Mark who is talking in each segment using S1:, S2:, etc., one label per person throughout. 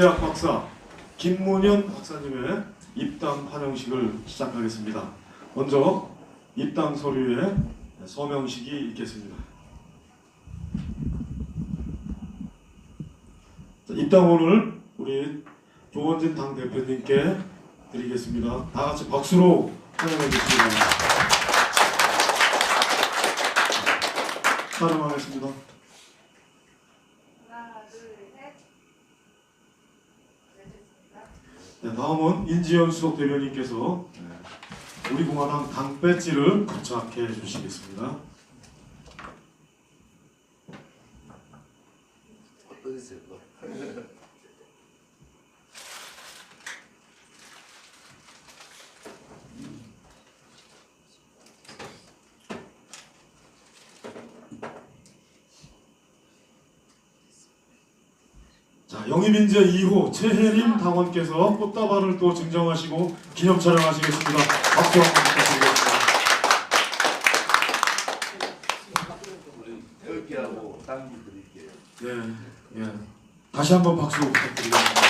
S1: 민재 4호 경제학 박사 김문현 박사님의 입당 환영식을 시작하겠습니다. 먼저 입당 서류에 서명식이 있겠습니다. 자, 입당원을 우리 조원진 당 대표님께 드리겠습니다. 다 같이 박수로 환영해 주시기 바랍니다. 촬영하겠습니다.
S2: 하나, 둘, 셋. 네, 됐습니다.
S1: 네, 다음은 인지현 수석 대변인께서 네, 우리 공화당 당 배지를 부착해 주시겠습니다. 자, 영입인재 2호 최혜림 당원께서 꽃다발을 또 증정하시고 기념 촬영하시겠습니다. 박수 한번 부탁드리겠습니다.
S3: 우리 태극기하고 당기 드릴게요.
S1: 예, 예. 다시 한번 박수 부탁드리겠습니다.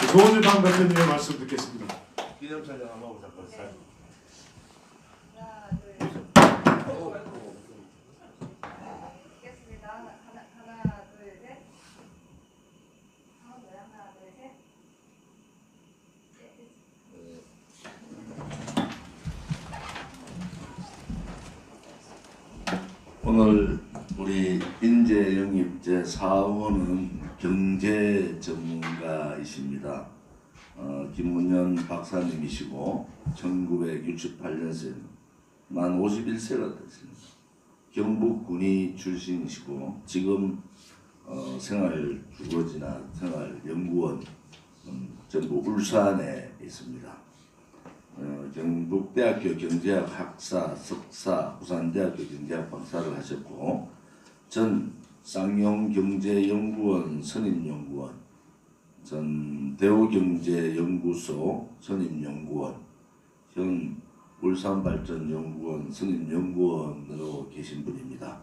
S1: 네, 조원진 당 대표님의 말씀 듣겠습니다.
S3: 기념 촬영 한번.
S2: 하나, 둘, 셋.
S3: 어,
S2: 됐습니다. 하나, 하나, 하나, 둘, 셋. 하나, 하나, 둘, 셋. 네, 됐습니다.
S3: 오늘 우리 인재 영입 제 4호는 경제 전문가이십니다. 어, 김문현 박사님이시고 1968년생 만 51세가 됐습니다. 경북 군의 출신이시고 지금 어, 생활 주거지나 생활 연구원 음, 전부 울산에 있습니다. 어, 경북대학교 경제학 학사 석사, 부산대학교 경제학 박사를 하셨고 전 쌍용경제연구원 선임연구원, 전 대우경제연구소 선임연구원, 현 울산발전연구원 선임연구원으로 계신 분입니다.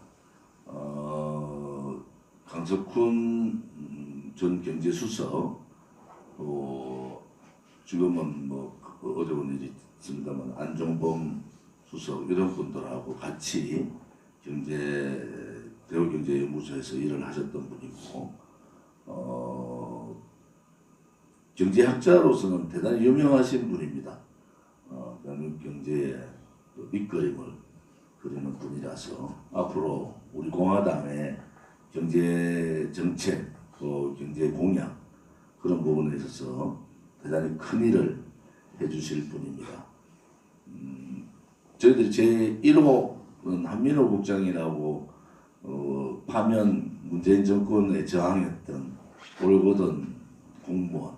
S3: 어, 강석훈 음, 전 경제수석, 또 지금은 뭐 그 어려운 일이 있습니다만 안종범 수석 이런 분들하고 같이 경제 대우경제연구소에서 일을 하셨던 분이고 어, 경제학자로서는 대단히 유명하신 분입니다. 어, 대한민국 경제의 그 밑그림을 그리는 분이라서 앞으로 우리 공화당의 경제 정책, 또 경제 공약 그런 부분에 있어서 대단히 큰 일을 해주실 분입니다. 음, 저희들이 제 1호는 한민호 국장이라고 어, 파면 문재인 정권에 저항했던 올거든 공무원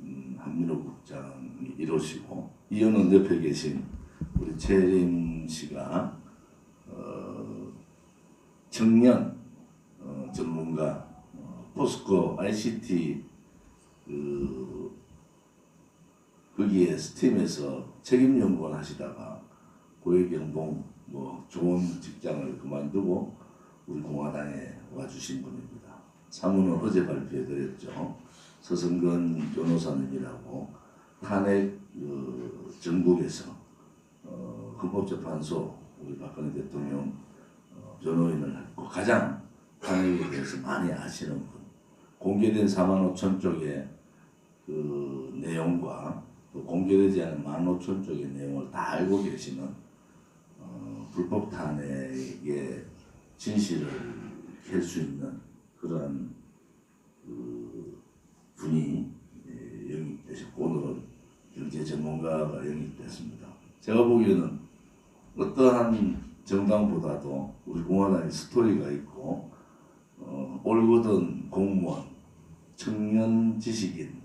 S3: 음, 한민호 국장이 1호시고 이현원 옆에 계신 우리 최림 씨가 어, 청년 어, 전문가 어, 포스코 ICT 그 거기에 스팀에서 책임 연구원 하시다가 고액연봉 뭐 좋은 직장을 그만두고 우리 공화당에 와주신 분입니다. 사무는 어제 발표해드렸죠. 서성근 변호사님이라고 탄핵 그 전국에서 어, 헌법재판소 우리 박근혜 대통령 어, 변호인을 했고 가장 탄핵에 대해서 많이 아시는 분. 공개된 4만 5천 쪽의 그 내용과 또 공개되지 않은 1만 5천 쪽의 내용을 다 알고 계시는 어, 불법 탄핵의 진실을 캘 수 있는 그런 그 분이 예, 영입되셨고 오늘은 경제 전문가가 영입됐습니다. 제가 보기에는 어떠한 정당보다도 우리 공화당의 스토리가 있고 어, 올거든 공무원, 청년 지식인,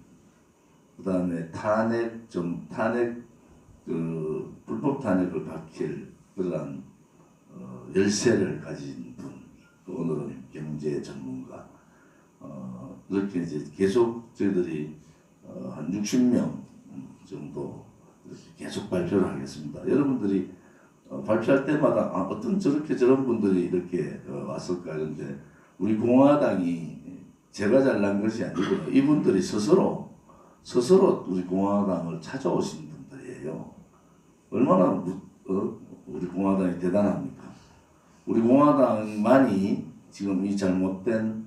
S3: 그 다음에 탄핵 좀 탄핵 그 불법 탄핵을 밝힐 그러한 어, 열쇠를 가진 분, 또 오늘은 경제 전문가 어, 이렇게 이제 계속 저희들이 어, 한 60명 정도 계속 발표를 하겠습니다. 여러분들이 어, 발표할 때마다 아, 어떤 저렇게 저런 분들이 이렇게 어, 왔을까 그런데 우리 공화당이 제가 잘난 것이 아니고요. 이분들이 스스로 스스로 우리 공화당을 찾아오신 분들이에요. 얼마나 무- 어? 우리 공화당이 대단합니까? 우리 공화당만이 지금 이 잘못된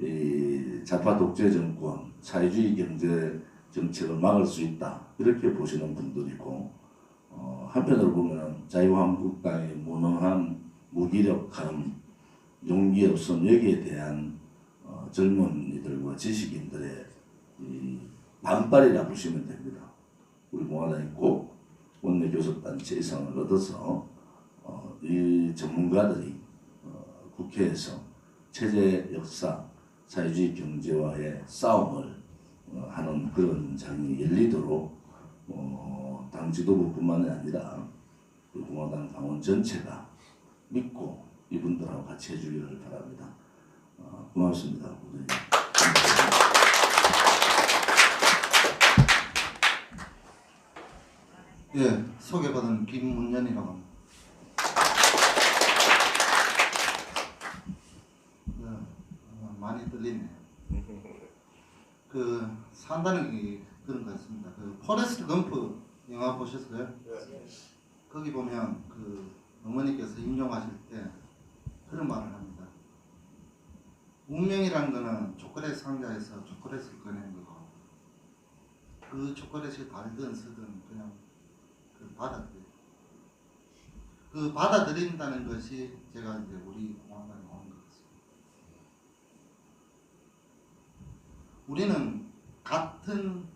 S3: 이 좌파 독재 정권, 사회주의 경제 정책을 막을 수 있다 이렇게 보시는 분들이고 어, 한편으로 보면 자유한국당의 무능함, 무기력함, 용기 없음 여기에 대한 어, 젊은이들과 지식인들의 이 반발이라 보시면 됩니다. 우리 공화당이 꼭 원내 교섭단체 이상을 얻어서 어, 이 전문가들이 어, 국회에서 체제 역사, 사회주의 경제와의 싸움을 어, 하는 그런 장이 열리도록 어, 당 지도부뿐만이 아니라 우리 공화당 당원 전체가 믿고 이분들하고 같이 해주기를 바랍니다. 어, 고맙습니다. 고생님.
S4: 예, 소개받은 김문연이라고 합니다. 네, 어, 많이 들리네요. 그 상당히 그런 것 같습니다. 그 포레스트 검프 영화 보셨어요? 거기 보면 그 어머니께서 인용하실 때 그런 말을 합니다. 운명이란 거는 초콜릿 상자에서 초콜릿을 꺼내는 거고 그 초콜릿이 달든 쓰든 그냥 그 받아들여. 그 받아들인다는 것이 제가 이제 우리 공화당에 오는 것 같습니다. 우리는 같은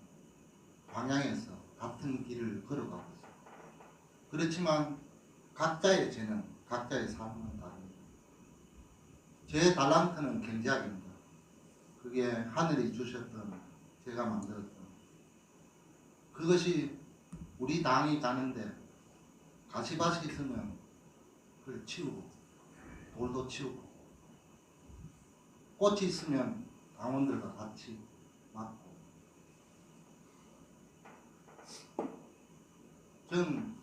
S4: 방향에서 같은 길을 걸어가고 있습니다. 그렇지만 각자의 재능, 각자의 삶은 다릅니다. 제 달란트는 경제학입니다. 그게 하늘이 주셨던 제가 만들었던 그것이 우리 당이 가는데 가시밭이 있으면 그걸 치우고 돌도 치우고 꽃이 있으면 당원들과 같이 맡고 전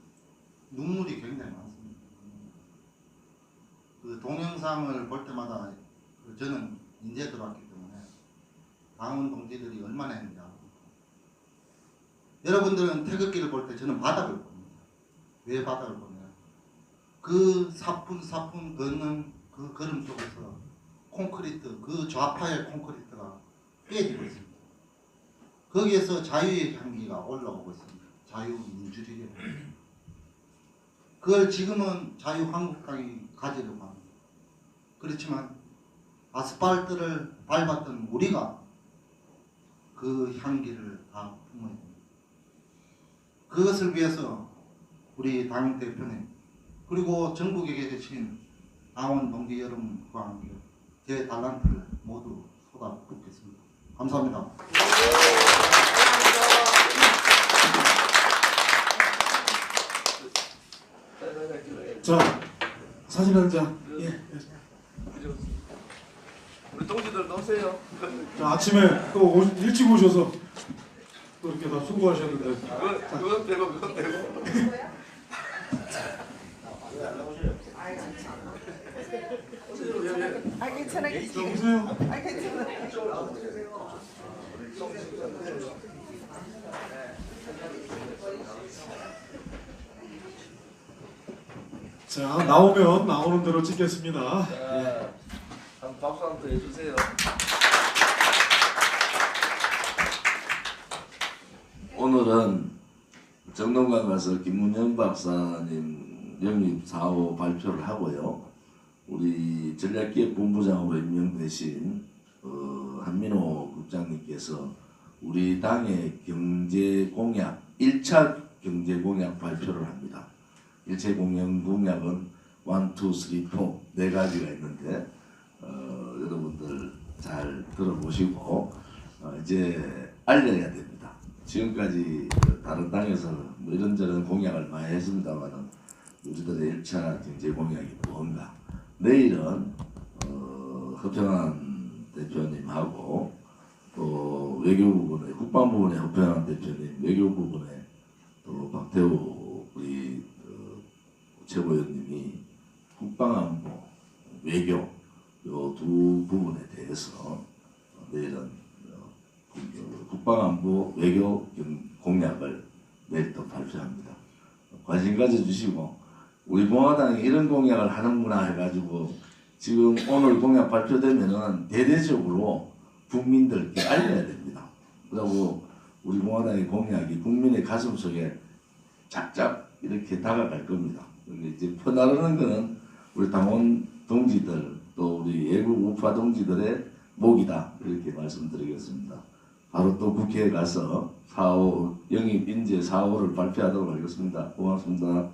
S4: 눈물이 굉장히 많습니다. 그 동영상을 볼 때마다 그 저는 인제 들어왔기 때문에 당원 동지들이 얼마나 했는지 여러분들은 태극기를 볼 때 저는 바닥을 봅니다. 왜 바닥을 보냐? 그 사뿐 사뿐 걷는 그 걸음 속에서 콘크리트, 그 좌파의 콘크리트가 깨지고 있습니다. 거기에서 자유의 향기가 올라오고 있습니다. 자유민주주의. 그걸 지금은 자유한국당이 가지려고 합니다. 그렇지만 아스팔트를 밟았던 우리가 그 향기를 다 품어야 됩니다. 그것을 위해서 우리 당 대표님 그리고 전국에 계신 당원 동지 여러분과 함께 제 달란트를 모두 쏟아붓겠습니다. 감사합니다.
S1: 자, 사진 한 장. 예.
S5: 우리 동지들 오세요.
S1: 자, 아침에 또 오, 일찍 오셔서 수고하셨는데.
S5: 그거 그거 빼고 그거 빼고.
S2: 아 괜찮아
S1: 자, 오세요.
S2: 아 괜찮아
S1: 자, 나오면 나오는 대로 찍겠습니다.
S5: 자, 한 박수 한번 해주세요.
S3: 오늘은 정동관 가서 김문현 박사님 영입 사호 발표를 하고요. 우리 전략기획 본부장으로 임명되신 어, 한민호 국장님께서 우리 당의 경제 공약 1차 경제 공약 발표를 합니다. 1차 공약 공약은 1, 2, 3, 4 네 가지가 있는데 어, 여러분들 잘 들어보시고 어, 이제 알려야 됩니다. 지금까지 다른 당에서는 뭐 이런저런 공약을 많이 했습니다만은 우리들의 1차 경제 공약이 뭔가. 내일은 어, 허평한 대표님하고 또 외교 부분에 국방 부분에 허평한 대표님 외교 부분에 또 박태호 우리 그 최고위원님이 국방안보 외교 요 두 부분에 대해서 내일은 어, 국- 국방안보 외교 경- 공약을 내일 또 발표합니다. 관심 가져주시고 우리 공화당이 이런 공약을 하는구나 해가지고 지금 오늘 공약 발표되면은 대대적으로 국민들께 알려야 됩니다. 그리고 우리 공화당의 공약이 국민의 가슴 속에 작작 이렇게 다가갈 겁니다. 이제 퍼나르는 거는 우리 당원 동지들 또 우리 예국 우파 동지들의 목이다 이렇게 말씀드리겠습니다. 바로 또 국회에 가서 4호 영입 인재 4호를 발표하도록 하겠습니다. 고맙습니다.